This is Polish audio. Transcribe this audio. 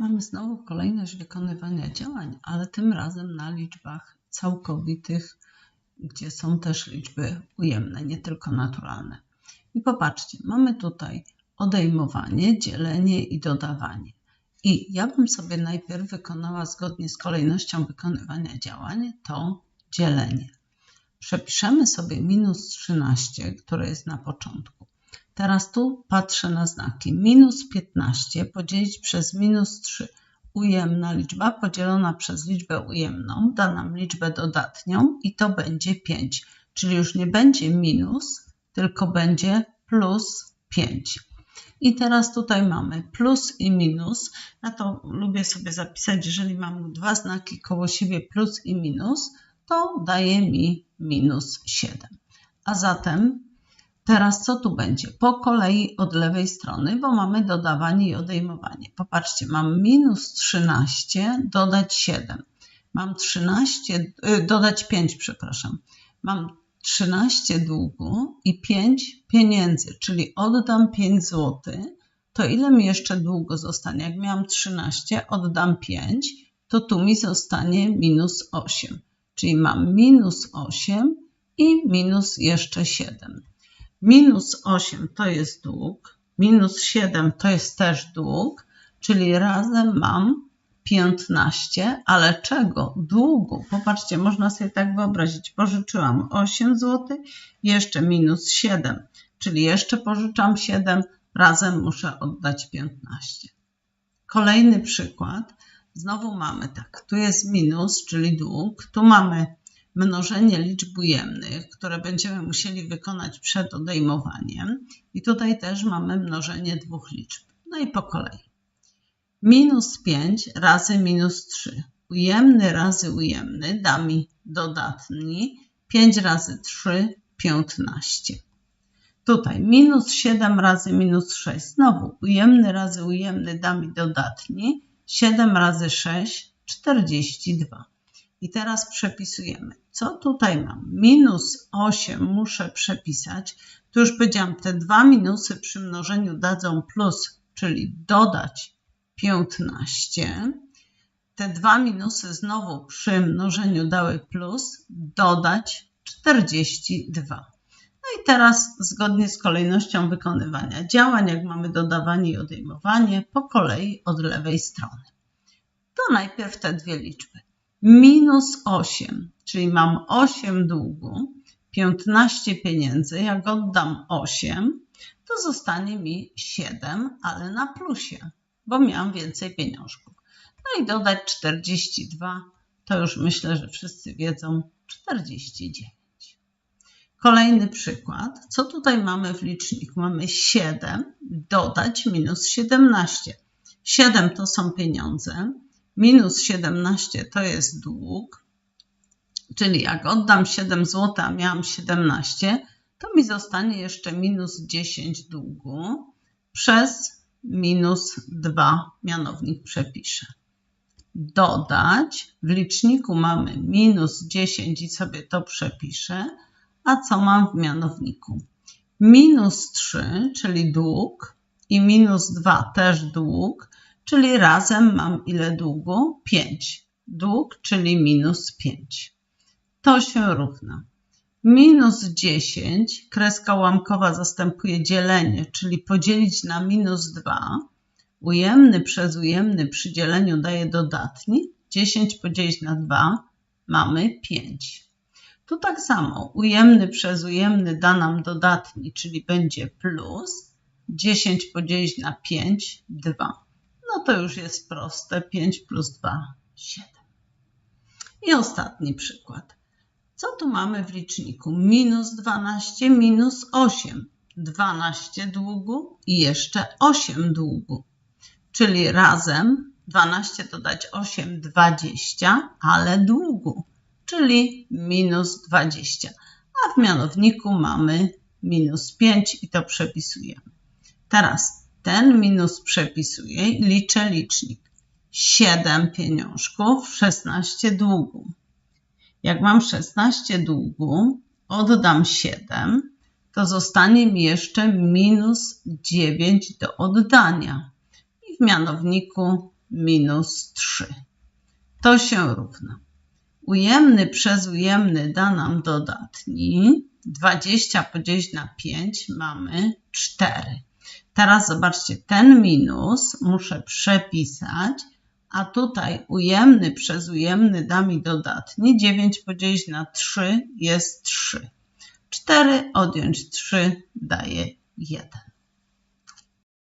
Mamy znowu kolejność wykonywania działań, ale tym razem na liczbach całkowitych, gdzie są też liczby ujemne, nie tylko naturalne. I popatrzcie, mamy tutaj odejmowanie, dzielenie i dodawanie. I ja bym sobie najpierw wykonała zgodnie z kolejnością wykonywania działań to dzielenie. Przepiszemy sobie minus 13, które jest na początku. Teraz tu patrzę na znaki. Minus 15 podzielić przez minus 3. Ujemna liczba podzielona przez liczbę ujemną da nam liczbę dodatnią i to będzie 5. Czyli już nie będzie minus, tylko będzie plus 5. I teraz tutaj mamy plus i minus. Ja to lubię sobie zapisać, jeżeli mam dwa znaki koło siebie plus i minus, to daje mi minus 7. A zatem teraz co tu będzie? Po kolei od lewej strony, bo mamy dodawanie i odejmowanie. Popatrzcie, mam minus 13 dodać 7. Mam 13, y, dodać 5, przepraszam. Mam 13 długu i 5 pieniędzy, czyli oddam 5 zł, to ile mi jeszcze długo zostanie? Jak miałam 13, oddam 5, to tu mi zostanie minus 8. Czyli mam minus 8 i minus jeszcze 7. Minus 8 to jest dług, minus 7 to jest też dług, czyli razem mam 15, ale czego? Długu. Popatrzcie, można sobie tak wyobrazić. Pożyczyłam 8 zł, jeszcze minus 7, czyli jeszcze pożyczam 7, razem muszę oddać 15. Kolejny przykład. Znowu mamy tak, tu jest minus, czyli dług, tu mamy mnożenie liczb ujemnych, które będziemy musieli wykonać przed odejmowaniem i tutaj też mamy mnożenie dwóch liczb. No i po kolei. Minus 5 razy minus 3. Ujemny razy ujemny da mi dodatni. 5 razy 3, 15. Tutaj minus 7 razy minus 6. Znowu ujemny razy ujemny da mi dodatni. 7 razy 6, 42. I teraz przepisujemy. Co tutaj mam? Minus 8 muszę przepisać. Tu już powiedziałam, te dwa minusy przy mnożeniu dadzą plus, czyli dodać 15. Te dwa minusy znowu przy mnożeniu dały plus, dodać 42. No i teraz zgodnie z kolejnością wykonywania działań, jak mamy dodawanie i odejmowanie, po kolei od lewej strony. To najpierw te dwie liczby. Minus 8, czyli mam 8 długu, 15 pieniędzy. Jak oddam 8, to zostanie mi 7, ale na plusie bo miałam więcej pieniążków. No i dodać 42, to już myślę, że wszyscy wiedzą, 49. Kolejny przykład. Co tutaj mamy w liczniku? Mamy 7 dodać minus 17. 7 to są pieniądze, minus 17 to jest dług, czyli jak oddam 7 zł, a miałam 17, to mi zostanie jeszcze minus 10 długu przez minus 2 mianownik przepiszę. Dodać, w liczniku mamy minus 10 i sobie to przepiszę, a co mam w mianowniku? Minus 3, czyli dług i minus 2 też dług, czyli razem mam ile długu? 5. Dług, czyli minus 5. To się równa. Minus 10, kreska ułamkowa zastępuje dzielenie, czyli podzielić na minus 2. Ujemny przez ujemny przy dzieleniu daje dodatni. 10 podzielić na 2 mamy 5. Tu tak samo ujemny przez ujemny da nam dodatni, czyli będzie plus. 10 podzielić na 5, 2. No to już jest proste. 5 plus 2, 7. I ostatni przykład. Co tu mamy w liczniku? Minus 12, minus 8. 12 długu i jeszcze 8 długu. Czyli razem 12 dodać 8, 20, ale długu, czyli minus 20. A w mianowniku mamy minus 5 i to przepisujemy. Teraz ten minus przepisuję i liczę licznik. 7 pieniążków, 16 długu. Jak mam 16 długu, oddam 7, to zostanie mi jeszcze minus 9 do oddania. I w mianowniku minus 3. To się równa. Ujemny przez ujemny da nam dodatni. 20 podzielić na 5 mamy 4. Teraz zobaczcie, ten minus muszę przepisać, a tutaj ujemny przez ujemny da mi dodatni. 9 podzielić na 3 jest 3. 4 odjąć 3 daje 1.